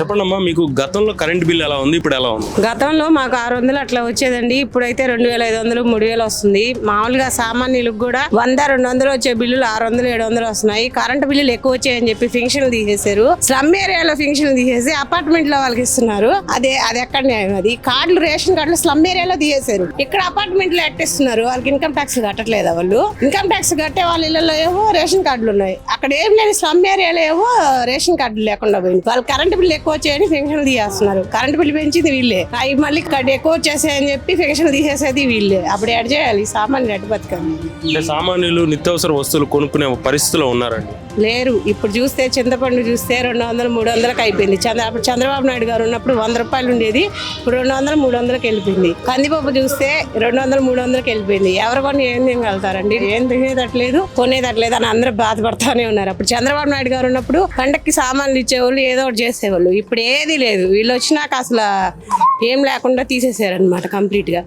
చెప్పండి అమ్మా మీకు గతంలో కరెంట్ బిల్ ఎలా ఉంది? ఇప్పుడు ఎలా ఉంది? గతంలో మాకు ఆరు వందలు అట్లా వచ్చేదండి. ఇప్పుడైతే రెండు వేల ఐదు వందలు మూడు వేలు వస్తుంది. మామూలుగా సామాన్యులకు కూడా వంద రెండు వందలు వచ్చే బిల్లులు ఆరు వందలు ఏడు వందలు వస్తున్నాయి. కరెంట్ బిల్లులు ఎక్కువ వచ్చాయని చెప్పి ఫింక్షన్లు తీసేశారు. స్లమ్ ఏరియాలో ఫింక్షన్లు తీసేసి అపార్ట్మెంట్లో వాళ్ళకి ఇస్తున్నారు. అదే అది ఎక్కడ న్యాయం అది? కార్డులు రేషన్ కార్డులు స్లమ్ ఏరియాలో తీసేశారు. ఇక్కడ అపార్ట్మెంట్లో ఎట్టిస్తున్నారు? వాళ్ళకి ఇన్కమ్ ట్యాక్స్ కట్టట్లేదా వాళ్ళు? ఇన్కమ్ ట్యాక్స్ కట్టే వాళ్ళ ఇళ్ళలో ఏవో రేషన్ కార్డులు ఉన్నాయి. అక్కడ ఏం లేని స్లమ్ ఏరియాలో ఏవో రేషన్ కార్డులు లేకుండా పోయింది. వాళ్ళు కరెంట్ బిల్లు ఎక్కువ వచ్చాయని ఫెన్షన్ తీసేస్తున్నారు. కరెంట్ బిల్లు పెంచింది వీళ్ళే. అవి మళ్ళీ కట్ ఎక్కువ వచ్చేసాయని చెప్పి ఫెన్షన్ తీసేసేది వీళ్ళే. అప్పుడు ఎడ్ చేయాలి. సామాన్యులు ఎటు బతకాలి సామాన్యులు నిత్యావసర వస్తువులు కొనుక్కునే పరిస్థితిలో ఉన్నారండి. లేరు. ఇప్పుడు చూస్తే చింతపండు చూస్తే రెండు వందలు మూడు వందలకు అయిపోయింది. చంద్ర అప్పుడు చంద్రబాబు నాయుడు గారు ఉన్నప్పుడు వంద రూపాయలు ఉండేది. ఇప్పుడు రెండు వందలు మూడు వందలకు వెళ్ళిపోయింది. కందిపప్పు చూస్తే రెండు వందలు మూడు వందలకు వెళ్ళిపోయింది. ఎవరు కొన్ని ఏం తినగలుగుతారండి? ఏం తినేదట్లేదు కొనేదట్లేదు అని అందరూ బాధపడతానే ఉన్నారు. అప్పుడు చంద్రబాబు నాయుడు గారు ఉన్నప్పుడు పండక్కి సామాన్లు ఇచ్చేవాళ్ళు ఏదో ఒకటి చేసేవాళ్ళు. ఇప్పుడు ఏది లేదు. వీళ్ళు వచ్చినాక అసలు ఏం లేకుండా తీసేసారనమాట కంప్లీట్గా.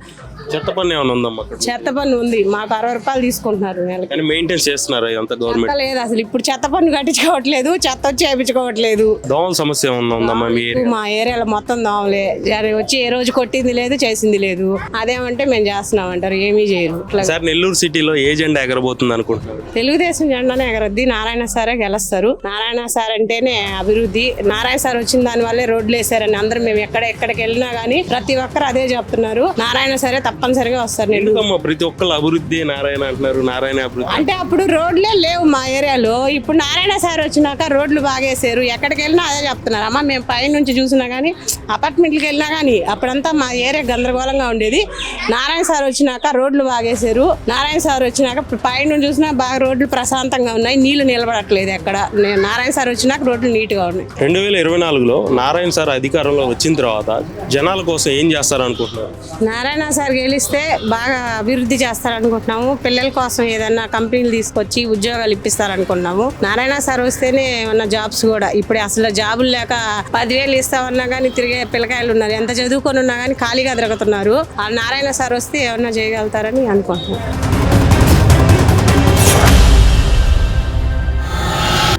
చెత్త పన్ను ఏమైనా ఉందమ్మా అక్కడ? చెత్త పన్ను ఉంది. మాకు అరవై రూపాయలు తీసుకుంటున్నారు నెలకి. కానీ మెయింటైన్ చేస్తున్నారు ఇదంతా గవర్నమెంట్ లేదు అసలు. ఇప్పుడు చెత్త పన్ను కట్టించుకోవట్లేదు చెత్త వచ్చి వేయించుకోవట్లేదు. దోమల సమస్య ఏమన్నా ఉందమ్మా మీ ఏరియా మా ఏరియాలో మొత్తం దోమలే. జర వచ్చి ఏ రోజు కొట్టింది లేదు చేసింది లేదు. అదేమంటే మేము చేస్తున్నాం అంటారు ఏమీ చేయరు. ఇట్లా సార్ నెల్లూరు సిటీలో ఏ జెండా ఎగరబోతుంది అనుకుంటున్నారు? తెలుగుదేశం జెండానే ఎగరద్ది. నారాయణ సారే గెలుస్తారు. నారాయణ సార్ అంటేనే అభివృద్ధి. నారాయణ సార్ వచ్చిన దాని వల్లే రోడ్లు వేసారని అందరూ మేము ఎక్కడ ఎక్కడికి వెళ్ళినా గానీ ప్రతి ఒక్కరు అదే చెప్తున్నారు. నారాయణ సరే తప్పనిసరిగా వస్తారు ఎందుకమ్మా ప్రతి ఒక్కళ్ళు అభివృద్ధి నారాయణ అంటున్నారు నారాయణ అభివృద్ధి? అంటే అప్పుడు రోడ్లే లేవు మా ఏరియాలో. ఇప్పుడు నారాయణ సార్ వచ్చినాక రోడ్లు బాగేసారు ఎక్కడికి వెళ్ళినా అదే చెప్తున్నారు. అమ్మ మేము పై నుంచి చూసినా కానీ అపార్ట్మెంట్కి వెళ్ళినా కానీ అప్పుడంతా మా ఏరియా గందరగోళంగా ఉండేది. నారాయణ సార్ వచ్చినాక రోడ్లు బాగేసారు నారాయణ సార్ వచ్చినాక పై నుంచి చూసినా బాగా రోడ్లు ప్రశాంతంగా ఉన్నాయి. నీళ్ళు నిలబడట్లేదు ఎక్కడ. నే- నారాయణ సార్ వచ్చినాక రోడ్లు నీట్గా ఉన్నాయి. రెండు వేల ఇరవై నాలుగులో నారాయణ సార్ అధికారంలో వచ్చిన తర్వాత జనాల కోసం ఏం చేస్తారు అనుకుంటున్నారు నారాయణ సార్ పేలిస్తే బాగా అభివృద్ధి చేస్తారనుకుంటున్నాము. పిల్లల కోసం ఏదన్నా కంపెనీలు తీసుకొచ్చి ఉద్యోగాలు ఇప్పిస్తారనుకున్నాము నారాయణ సార్ వస్తేనే ఏమన్నా జాబ్స్ కూడా. ఇప్పుడు అసలు జాబులు లేక పదివేలు ఇస్తామన్నా కానీ తిరిగే పిల్లకాయలు ఉన్నారు. ఎంత చదువుకొని ఉన్నా కానీ ఖాళీగా తిరుగుతున్నారు ఆ నారాయణ సార్ వస్తే ఏమన్నా చేయగలుగుతారని అనుకుంటున్నాను